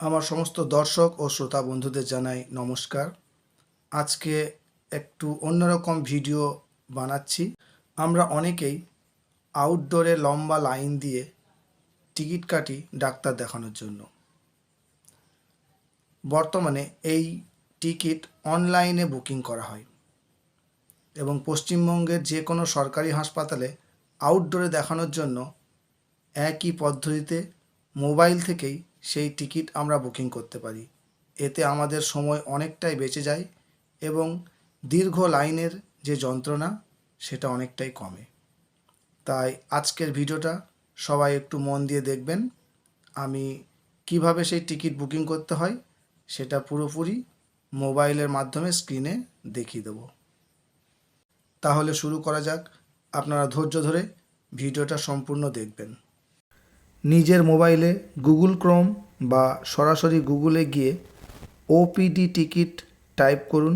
আমার সমস্ত দর্শক ও শ্রোতা বন্ধুদের জানাই নমস্কার। আজকে একটু অন্যরকম ভিডিও বানাচ্ছি। আমরা অনেকেই আউটডোরে লম্বা লাইন দিয়ে টিকিট কাটি ডাক্তার দেখানোর জন্য। বর্তমানে এই টিকিট অনলাইনে বুকিং করা হয় এবং পশ্চিমবঙ্গের যে কোনো সরকারি হাসপাতালে আউটডোরে দেখানোর জন্য একই পদ্ধতিতে মোবাইল থেকেই সেই টিকিট আমরা বুকিং করতে পারি। এতে আমাদের সময় অনেকটাই বেঁচে যায় এবং দীর্ঘ লাইনের যে যন্ত্রণা, সেটা অনেকটাই কমে। তাই আজকের ভিডিওটা সবাই একটু মন দিয়ে দেখবেন। আমি কীভাবে সেই টিকিট বুকিং করতে হয়, সেটা পুরোপুরি মোবাইলের মাধ্যমে স্ক্রিনে দেখিয়ে দেবো। তাহলে শুরু করা যাক। আপনারা ধৈর্য ধরে ভিডিওটা সম্পূর্ণ দেখবেন। নিজের মোবাইলে গুগল ক্রোম বা সরাসরি গুগলে গিয়ে ওপিডি টিকিট টাইপ করুন।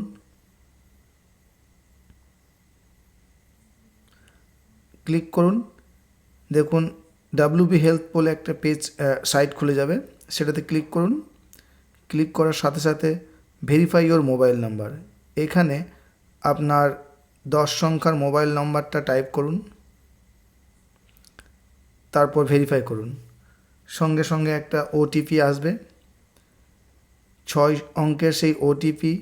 ক্লিক করুন। দেখুন ডাব্লিউবি হেলথ বলে একটা পেজ সাইট খুলে যাবে। সেটাতে ক্লিক করুন। ক্লিক করার সাথে সাথে ভেরিফাই ইওর মোবাইল নাম্বার এখানে আপনার দশ সংখ্যার মোবাইল নাম্বারটা টাইপ করুন। তারপর ভেরিফাই করুন। সঙ্গে সঙ্গে একটা ওটিপি আসবে। ছয় অঙ্কের সেই ওটিপি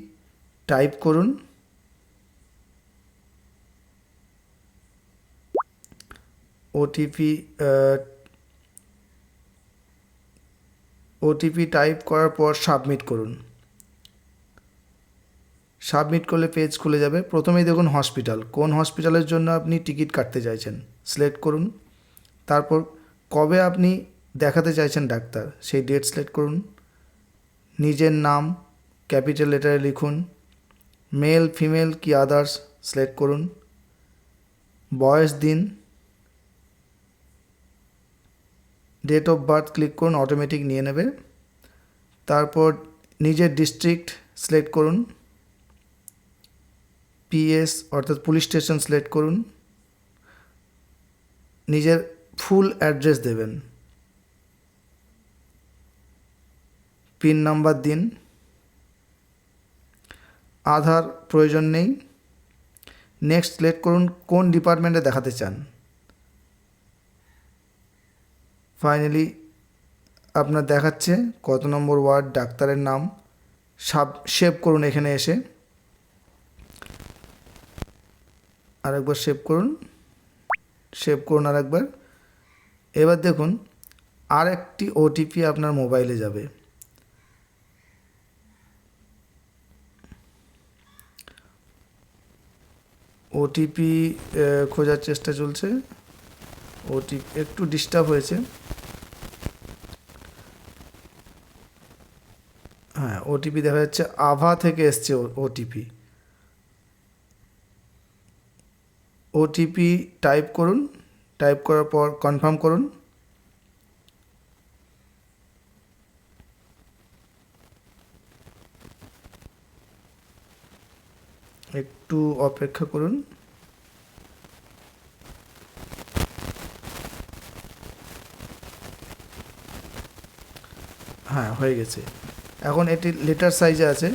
টাইপ করুন। ওটিপি ওটিপি টাইপ করার পর সাবমিট করুন। সাবমিট করলে পেজ খুলে যাবে। প্রথমেই দেখুন হসপিটাল কোন হসপিটালের জন্য আপনি টিকিট কাটতে চাইছেন? সিলেক্ট করুন। তারপর কবে আপনি দেখাতে চাইছেন ডাক্তার? সেই ডেট সিলেক্ট করুন। নিজের নাম ক্যাপিটাল লেটারে লিখুন। মেল ফিমেল কি আদার্স সিলেক্ট করুন। বয়স দিন। ডেট অফ বার্থ ক্লিক করুন অটোমেটিক নিয়ে নেবে। তারপর নিজের ডিস্ট্রিক্ট সিলেক্ট করুন। পিএস অর্থাৎ পুলিশ স্টেশন সিলেক্ট করুন। নিজের ফুল অ্যাড্রেস দেবেন। পিন নাম্বার দিন। আধার প্রয়োজন নেই। নেক্সট সিলেক্ট করুন কোন ডিপার্টমেন্টে দেখাতে চান। ফাইনালি আপনার দেখাচ্ছে কত নম্বর ওয়ার্ড, ডাক্তারের নাম, সাব সেভ করুন এখানে এসে। আরেকবার সেভ করুন। সেভ করুন আরেকবার। এবার দেখুন আর একটি ওটিপি আপনার মোবাইলে যাবে। ওটিপি খোঁজার চেষ্টা চলছে। ওটিপি একটু ডিস্টার্ব হয়েছে। হ্যাঁ ওটিপি দেখা যাচ্ছে, আভা থেকে এসছে ওটিপি ওটিপি টাইপ করুন। টাইপ করার পর কনফার্ম করুন। একটু অপেক্ষা করুন। হ্যাঁ হয়ে গেছে। এখন এটি লেটার সাইজে আছে।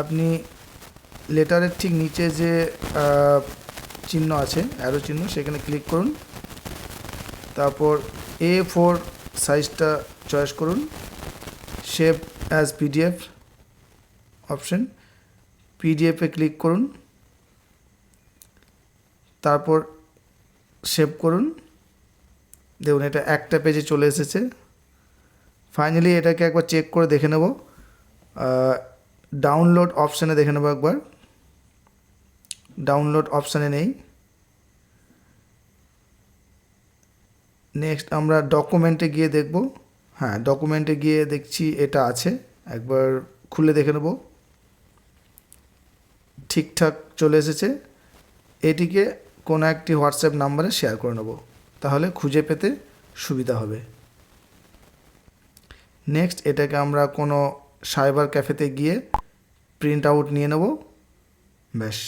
আপনি লেটারের ঠিক নিচে যে চিহ্ন আছে অ্যারো চিহ্ন, সেখানে ক্লিক করুন। তারপর এ ফোর সাইজটা চয়েস করুন। শেপ অ্যাজ পিডিএফ অপশন পিডিএফে ক্লিক করুন। তারপর সেভ করুন। দেখুন, এটা একটা পেজে চলে এসেছে। ফাইনালি এটাকে একবার চেক করে দেখে নেব। ডাউনলোড অপশানে দেখে নেব একবার। ডাউনলোড অপশানে নেই। নেক্সট আমরা ডকুমেন্টে গিয়ে দেখব। হ্যাঁ ডকুমেন্টে গিয়ে দেখছি এটা আছে। একবার খুলে দেখে নেব। ঠিকঠাক চলে এসেছে। এটিকে কোনো একটি হোয়াটসঅ্যাপ নাম্বারে শেয়ার করে নেব। তাহলে খুঁজে পেতে সুবিধা হবে। নেক্সট এটাকে আমরা কোনো সাইবার ক্যাফেতে গিয়ে প্রিন্ট আউট নিয়ে নেব। ব্যাস।